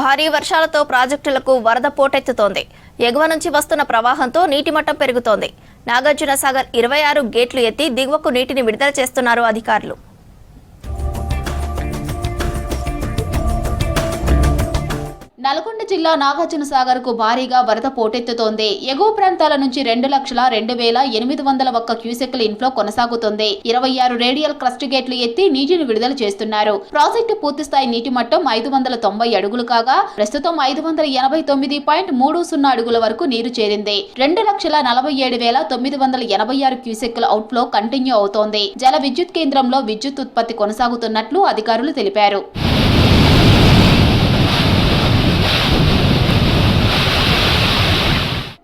భారీ వర్షాలతో ప్రాజెక్టులకు వరద పోటెత్తుతోంది. ఎగువ నుంచి వస్తున్న ప్రవాహంతో నీటి మట్టం పెరుగుతోంది. నాగార్జున సాగర్ ఇరవై ఆరు గేట్లు ఎత్తి దిగువకు నీటిని విడుదల చేస్తున్నారు అధికారులు. నల్గొండ జిల్లా నాగార్జున సాగర్కు భారీగా వరద పోటెత్తుతోంది. ఎగువ ప్రాంతాల నుంచి రెండు లక్షల రెండు వేల ఎనిమిది వందల ఒక్క క్యూసెక్ల ఇన్ఫ్లో కొనసాగుతోంది. ఇరవై ఆరు రేడియల్ క్రస్ట్ గేట్లు ఎత్తి నీటిని విడుదల చేస్తున్నారు. ప్రాజెక్టు పూర్తిస్థాయి నీటి మట్టం ఐదు వందల తొంభై అడుగులు కాగా ప్రస్తుతం ఐదు వందల ఎనభై తొమ్మిది పాయింట్ మూడు సున్నా అడుగుల వరకు నీరు చేరింది. రెండు లక్షల నలభై ఏడు వేల తొమ్మిది వందల ఎనభై ఆరు క్యూసెక్ల అవుట్ఫ్లో కంటిన్యూ అవుతోంది. జల విద్యుత్ కేంద్రంలో విద్యుత్ ఉత్పత్తి కొనసాగుతున్నట్లు అధికారులు తెలిపారు.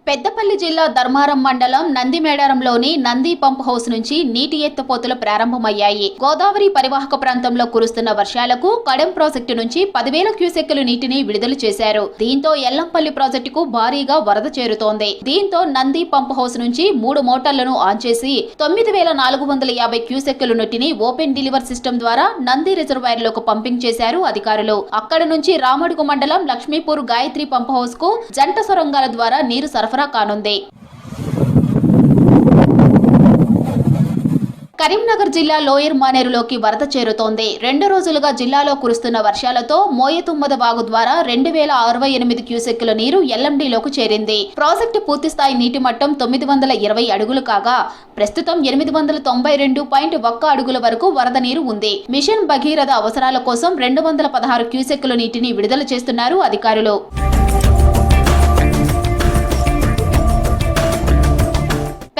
పెద్దపల్లి జిల్లా ధర్మారం మండలం నందిమేడారంలోని నంది పంప్ హౌస్ నుంచి నీటి ఎత్తుపోతులు ప్రారంభమయ్యాయి. గోదావరి పరివాహక ప్రాంతంలో కురుస్తున్న వర్షాలకు కడెం ప్రాజెక్టు నుంచి పదివేల క్యూసెక్కులు నీటిని విడుదల చేశారు. దీంతో ఎల్లంపల్లి ప్రాజెక్టుకు భారీగా వరద చేరుతోంది. దీంతో నంది పంప్ హౌస్ నుంచి మూడు మోటార్లను ఆన్ చేసి తొమ్మిది వేల నాలుగు వందల యాభై క్యూసెక్కుల నీటిని ఓపెన్ డెలివర్ సిస్టమ్ ద్వారా నంది రిజర్వాయర్లకు పంపింగ్ చేశారు అధికారులు. అక్కడ నుంచి రామడుగు మండలం లక్ష్మీపూర్ గాయత్రి పంప్ హౌస్కు జంట సొరంగాల ద్వారా నీరు సరఫరా కానుంది. కరీంనగర్ జిల్లా లోయర్ మానేరులోకి వరద చేరుతోంది. రెండు రోజులుగా జిల్లాలో కురుస్తున్న వర్షాలతో మోయతుమ్మద వాగు ద్వారా రెండు వేల అరవై ఎనిమిది క్యూసెక్కుల నీరు ఎల్ఎండిలోకి చేరింది. ప్రాజెక్టు పూర్తిస్థాయి నీటి మట్టం తొమ్మిది వందల ఇరవై అడుగులు కాగా ప్రస్తుతం ఎనిమిది వందల తొంభై రెండు పాయింట్ ఒక్క అడుగుల వరకు వరద నీరు ఉంది. మిషన్ భగీరథ అవసరాల కోసం రెండు వందల పదహారు క్యూసెక్కుల నీటిని విడుదల చేస్తున్నారు అధికారులు.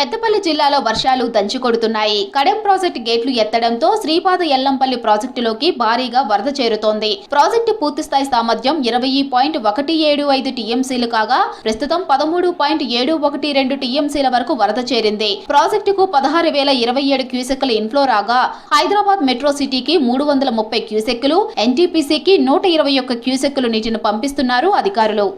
పెద్దపల్లి జిల్లాలో వర్షాలు దంచికొడుతున్నాయి కడెం ప్రాజెక్టు గేట్లు ఎత్తడంతో శ్రీపాద ఎల్లంపల్లి ప్రాజెక్టులోకి భారీగా వరద చేరుతోంది. ప్రాజెక్టు పూర్తిస్థాయి సామర్థ్యం ఇరవై పాయింట్ ఒకటి ఏడు ఐదు టీఎంసీలు కాగా ప్రస్తుతం పదమూడు పాయింట్ ఏడు ఒకటి రెండు టీఎంసీల వరకు వరద చేరింది. ప్రాజెక్టుకు పదహారు వేల ఇరవై ఏడు క్యూసెక్కుల ఇన్ఫ్లో రాగా హైదరాబాద్ మెట్రో సిటీకి మూడు వందల ముప్పై క్యూసెక్కులు ఎన్టీపీసీకి నూట ఇరవై ఒక్క క్యూసెక్కులు నీటిని పంపిస్తున్నారు అధికారులు.